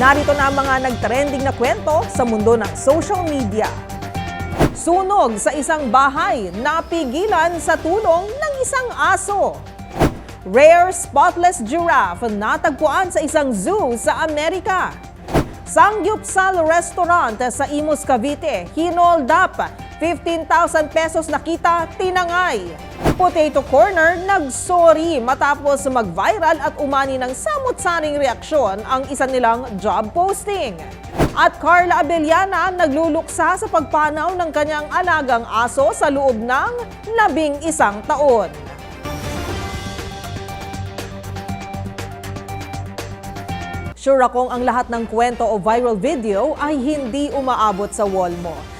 Narito na ang mga nagtrending na kwento sa mundo ng social media. Sunog sa isang bahay, napigilan sa tulong ng isang aso. Rare spotless giraffe natagpuan sa isang zoo sa Amerika. Sangyupsal Restaurant sa Imus, Cavite, hinold up. 15,000 pesos na kita, tinangay. Potato Corner nagsorry matapos mag-viral at umani ng samot-saring reaksyon ang isa nilang job posting. At Carla Abellana nagluluksa sa pagpanaw ng kanyang alagang aso sa loob ng labing isang taon. Sure akong ang lahat ng kwento o viral video ay hindi umaabot sa wall mo.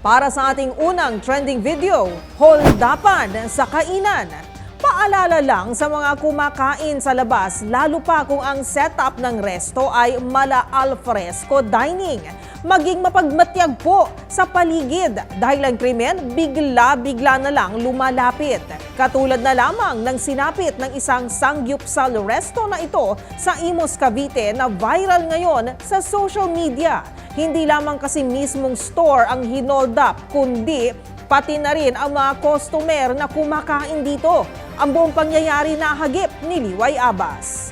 Para sa ating unang trending video, holdapan sa kainan. Paalala lang sa mga kumakain sa labas, lalo pa kung ang setup ng resto ay mala al fresco dining. Maging mapagmatyag po sa paligid dahil ang krimen bigla-bigla na lang lumalapit. Katulad na lamang ng sinapit ng isang sangyupsal resto na ito sa Imus, Cavite na viral ngayon sa social media. Hindi lamang kasi mismong store ang hinold up, kundi pati na rin ang mga customer na kumakain dito. Ang buong pangyayari na hagip ni Liway Abbas.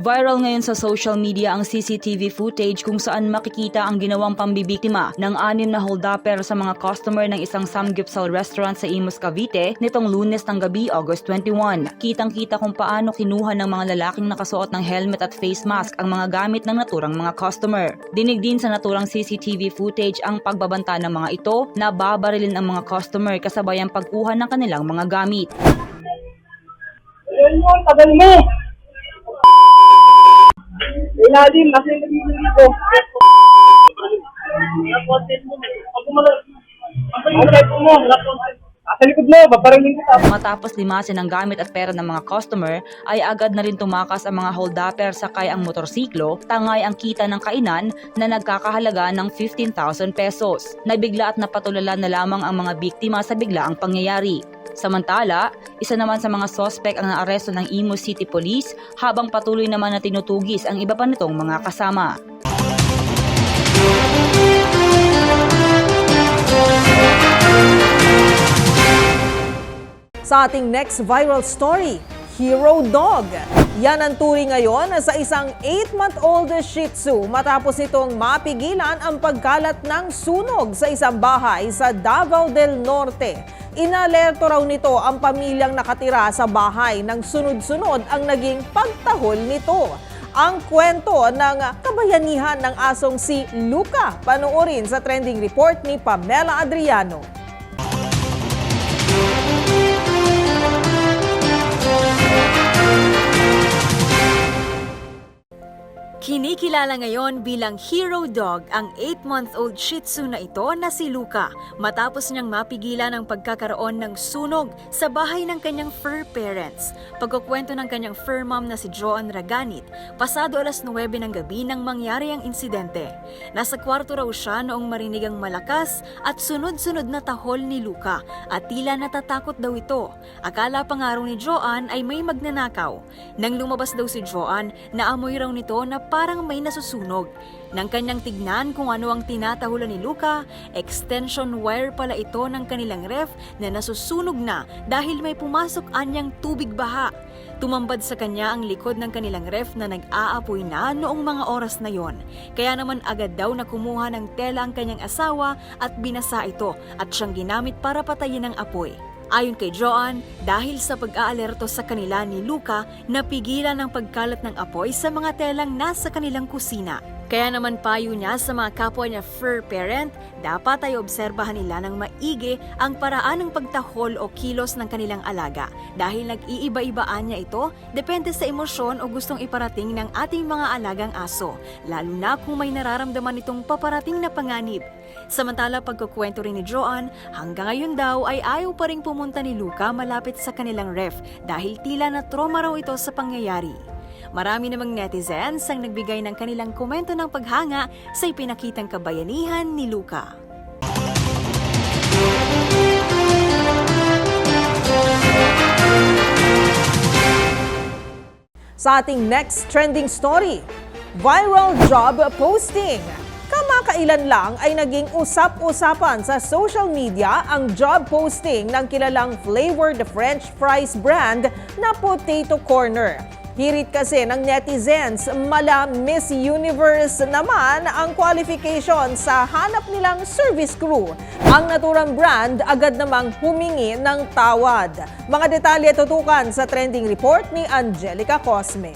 Viral ngayon sa social media ang CCTV footage kung saan makikita ang ginawang pambibiktima ng anim na holdupper sa mga customer ng isang Samgyeopsal restaurant sa Imus, Cavite nitong lunes ng gabi, August 21. Kitang-kita kung paano kinuha ng mga lalaking nakasuot ng helmet at face mask ang mga gamit ng naturang mga customer. Dinig din sa naturang CCTV footage ang pagbabanta ng mga ito na babarilin ang mga customer kasabay ang pagkuha ng kanilang mga gamit. Ayun mo, tagal mo! Ilalim, nasa yung nagiging ko. Matapos limasin ang gamit at pera ng mga customer, ay agad na rin tumakas ang mga holdupper sakay ang motorsiklo, tangay ang kita ng kainan na nagkakahalaga ng 15,000 pesos. Nabigla at napatulala na lamang ang mga biktima sa biglaang pangyayari. Samantala, isa naman sa mga sospek ang naaresto ng Imus City Police habang patuloy naman na tinutugis ang iba pa nitong mga kasama. Sa ating next viral story, Hero Dog. Yan ang turing ngayon sa isang 8-month-old Shih Tzu matapos itong mapigilan ang pagkalat ng sunog sa isang bahay sa Davao del Norte. Inalerto raw nito ang pamilyang nakatira sa bahay nang sunod-sunod ang naging pagtahol nito. Ang kwento ng kabayanihan ng asong si Luca. Panoorin sa trending report ni Pamela Adriano. Kinikilala ngayon bilang hero dog ang 8-month-old Shih Tzu na ito na si Luca matapos niyang mapigilan ang pagkakaroon ng sunog sa bahay ng kanyang fur parents. Pagkukwento ng kanyang fur mom na si Joan Raganit, pasado alas 9 ng gabi nang mangyari ang insidente. Nasa kwarto raw siya noong marinig ang malakas at sunod-sunod na tahol ni Luca at tila natatakot daw ito. Akala pa nga ni Joan ay may magnanakaw. Nang lumabas daw si Joan, naamoy raw nito na parang may nasusunog. Nang kanyang tignan kung ano ang tinatahulan ni Luca, extension wire pala ito ng kanilang ref na nasusunog na dahil may pumasok anyang tubig baha. Tumambad sa kanya ang likod ng kanilang ref na nag-aapoy na noong mga oras na yon. Kaya naman agad daw na kumuha ng tela ang kanyang asawa at binasa ito at siyang ginamit para patayin ang apoy. Ayon kay Joan, dahil sa pag-aalerto sa kanila ni Luca, napigilan ang pagkalat ng apoy sa mga telang nasa kanilang kusina. Kaya naman payo niya sa mga kapwa niya fur parent, dapat ay obserbahan nila ng maigi ang paraan ng pagtahol o kilos ng kanilang alaga dahil nag-iiba-ibaan niya ito depende sa emosyon o gustong iparating ng ating mga alagang aso, lalo na kung may nararamdaman itong paparating na panganib. Samantala pagkukwento rin ni Joanne, hanggang ngayon daw ay ayaw pa rin pumunta ni Luca malapit sa kanilang ref dahil tila na trauma raw ito sa pangyayari. Marami namang netizens ang nagbigay ng kanilang komento ng paghanga sa ipinakitang kabayanihan ni Luca. Sa ating next trending story, viral job posting. Kamakailan lang ay naging usap-usapan sa social media ang job posting ng kilalang flavored French fries brand na Potato Corner. Hirit kasi ng netizens, mala Miss Universe naman ang qualification sa hanap nilang service crew. Ang naturang brand agad namang humingi ng tawad. Mga detalye tutukan sa trending report ni Angelica Cosme.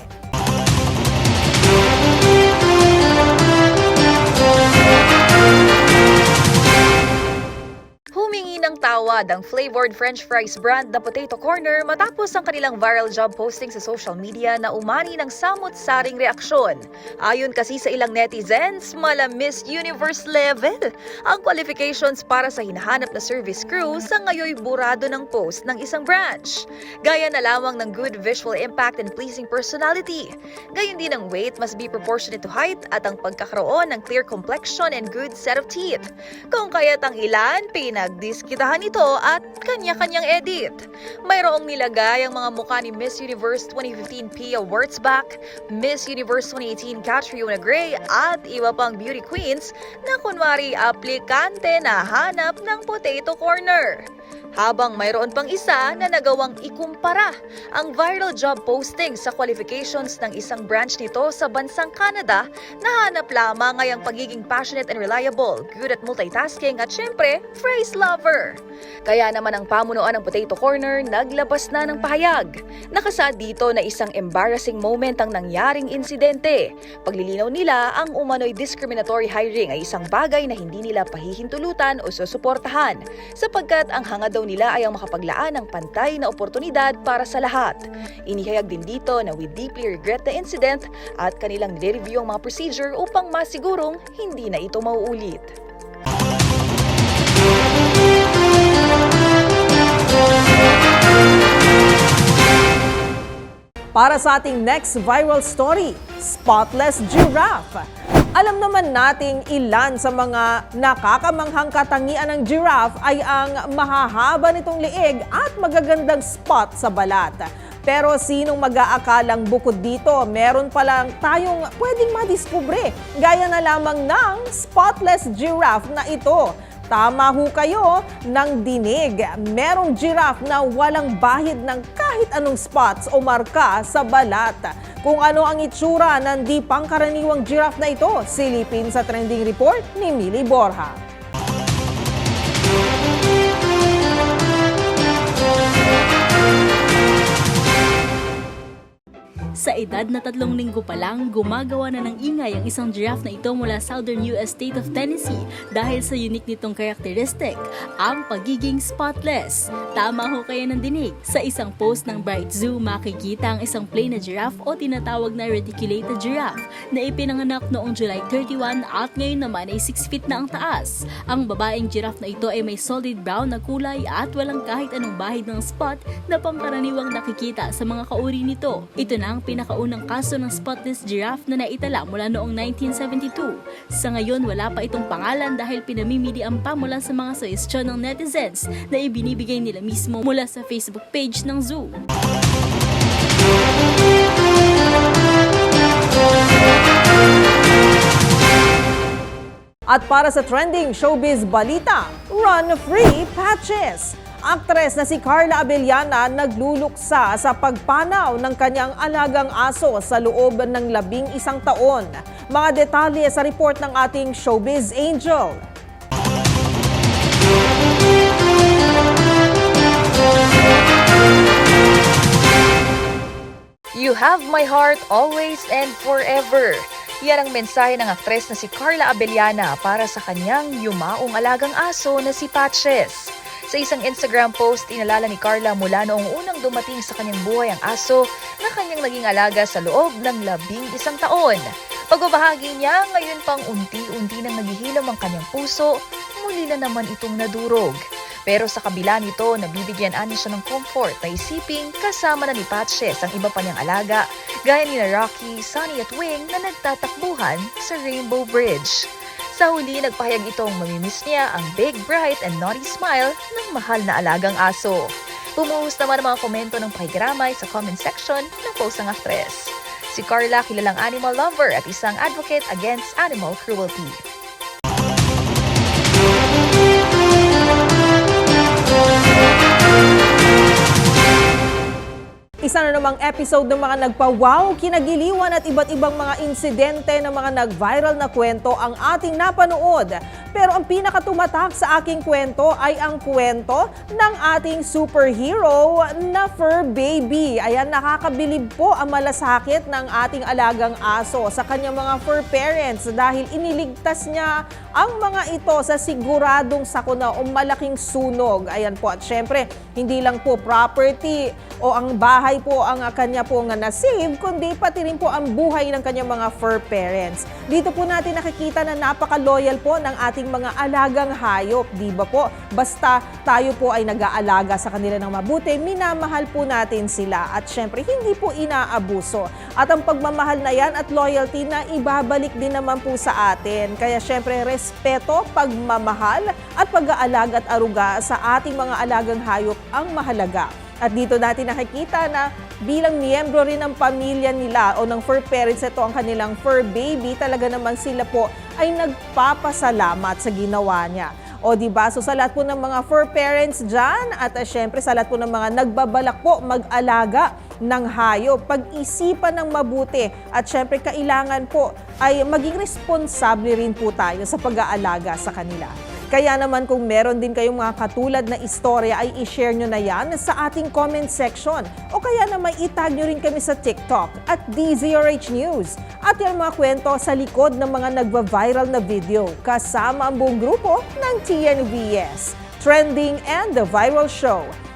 Humingi ng tawad ang flavored french fries brand na Potato Corner matapos ang kanilang viral job posting sa social media na umani ng samot-saring reaksyon. Ayon kasi sa ilang netizens, mala Miss Universe level ang qualifications para sa hinahanap na service crew sa ngayoy burado ng post ng isang branch. Gaya na lamang ng good visual impact and pleasing personality. Gayon din ang weight must be proportionate to height at ang pagkakaroon ng clear complexion and good set of teeth. Kung kaya't ang ilan, pinagdiskitahan ito at kanya-kanyang edit. Mayroong nilagay ang mga mukha ni Miss Universe 2015 Pia Wurtzbach, Miss Universe 2018 Catriona Gray at iba pang beauty queens na kunwari aplikante na hanap ng potato corner. Habang mayroon pang isa na nagawang ikumpara ang viral job posting sa qualifications ng isang branch nito sa bansang Canada na hanap lamang ay pagiging passionate and reliable, good at multitasking at syempre, phrase lover. Kaya naman ang pamunuan ng Potato Corner naglabas na ng pahayag. Nakasaad dito na isang embarrassing moment ang nangyaring insidente. Paglilinaw nila, ang umano'y discriminatory hiring ay isang bagay na hindi nila pahihintulutan o susuportahan sapagkat ang hanga daw nila ay ang makapaglaan ng pantay na oportunidad para sa lahat. Inihayag din dito na we deeply regret the incident at kanilang nire-review ang mga procedure upang masigurong hindi na ito mauulit. Para sa ating next viral story, Spotless Giraffe. Alam naman nating ilan sa mga nakakamanghang katangian ng giraffe ay ang mahahaba nitong liig at magagandang spot sa balat. Pero sinong mag-aakalang bukod dito, meron palang tayong pwedeng madiskubre, gaya na lamang ng spotless giraffe na ito. Tama ho kayo ng dinig. Merong giraffe na walang bahid ng kahit anong spots o marka sa balat. Kung ano ang itsura ng di pangkaraniwang giraffe na ito, silipin sa trending report ni Mili Borja. Sa edad na tatlong linggo pa lang, gumagawa na ng ingay ang isang giraffe na ito mula Southern US state of Tennessee dahil sa unique nitong karakteristik, ang pagiging spotless. Tama ho kayo ng dinig. Sa isang post ng Bright Zoo, makikita ang isang plain na giraffe o tinatawag na reticulated giraffe na ipinanganak noong July 31 at ngayon naman ay 6 feet na ang taas. Ang babaeng giraffe na ito ay may solid brown na kulay at walang kahit anong bahid ng spot na pangkaraniwang nakikita sa mga kauri nito. Ito na ang pinakaunang kaso ng spotless giraffe na naitala mula noong 1972. Sa ngayon, wala pa itong pangalan dahil pinamimilian pa mula sa mga suggestion ng netizens na ibinibigay nila mismo mula sa Facebook page ng zoo. At para sa trending showbiz balita, Run Free Patches. Aktres na si Carla Abellana nagluluksa sa pagpanaw ng kanyang alagang aso sa loob ng labing isang taon. Mga detalye sa report ng ating showbiz angel. You have my heart always and forever. Yan ang mensahe ng aktres na si Carla Abellana para sa kanyang yumaong alagang aso na si Patches. Sa isang Instagram post, inalala ni Carla mula noong unang dumating sa kanyang buhay ang aso na kanyang naging alaga sa loob ng labing isang taon. Pagbabahagi niya, ngayon pang unti-unti nang naghihilom ang kanyang puso, muli na naman itong nadurog. Pero sa kabila nito, nabibigyan ani siya ng comfort na isiping kasama na ni Patches ang iba pa niyang alaga, gaya ni Rocky, Sunny at Wing na nagtatakbuhan sa Rainbow Bridge. Sa huli, nagpahayag itong mamimiss niya ang big, bright, and naughty smile ng mahal na alagang aso. Bumuhos naman ang mga komento ng pakigramay sa comment section ng post ng aktres. Si Carla, kilalang animal lover at isang advocate against animal cruelty. Isa na namang episode ng mga nagpa-wow, kinagiliwan at iba't ibang mga insidente ng mga nag-viral na kwento ang ating napanood. Pero ang pinakatumatak sa aking kwento ay ang kwento ng ating superhero na fur baby. Ayan, nakakabilib po ang malasakit ng ating alagang aso sa kanyang mga fur parents dahil iniligtas niya ang mga ito sa siguradong sakuna o malaking sunog. Ayan po, at syempre, hindi lang po property o ang bahay po ang ah, kanya po nga na-save, kundi pati rin po ang buhay ng kanyang mga fur parents. Dito po natin nakikita na napaka-loyal po ng ating mga alagang hayop, di ba po? Basta tayo po ay nag-aalaga sa kanila ng mabuti, minamahal po natin sila at syempre hindi po inaabuso. At ang pagmamahal na yan at loyalty na ibabalik din naman po sa atin. Kaya syempre respeto, pagmamahal at pag-aalaga at aruga sa ating mga alagang hayop ang mahalaga. At dito natin nakikita na bilang miyembro rin ng pamilya nila o ng fur parents ito ang kanilang fur baby, talaga naman sila po ay nagpapasalamat sa ginawa niya. O di ba? So sa lahat po ng mga fur parents dyan at uh, syempre sa lahat po ng mga nagbabalak po mag-alaga ng hayop, pag-isipan ng mabuti at syempre kailangan po ay maging responsable rin po tayo sa pag-aalaga sa kanila. Kaya naman kung meron din kayong mga katulad na istorya ay i-share nyo na yan sa ating comment section. O kaya naman itag nyo rin kami sa TikTok at DZRH News. At yung mga kwento sa likod ng mga nagva-viral na video kasama ang buong grupo ng TNVS, Trending and The Viral Show.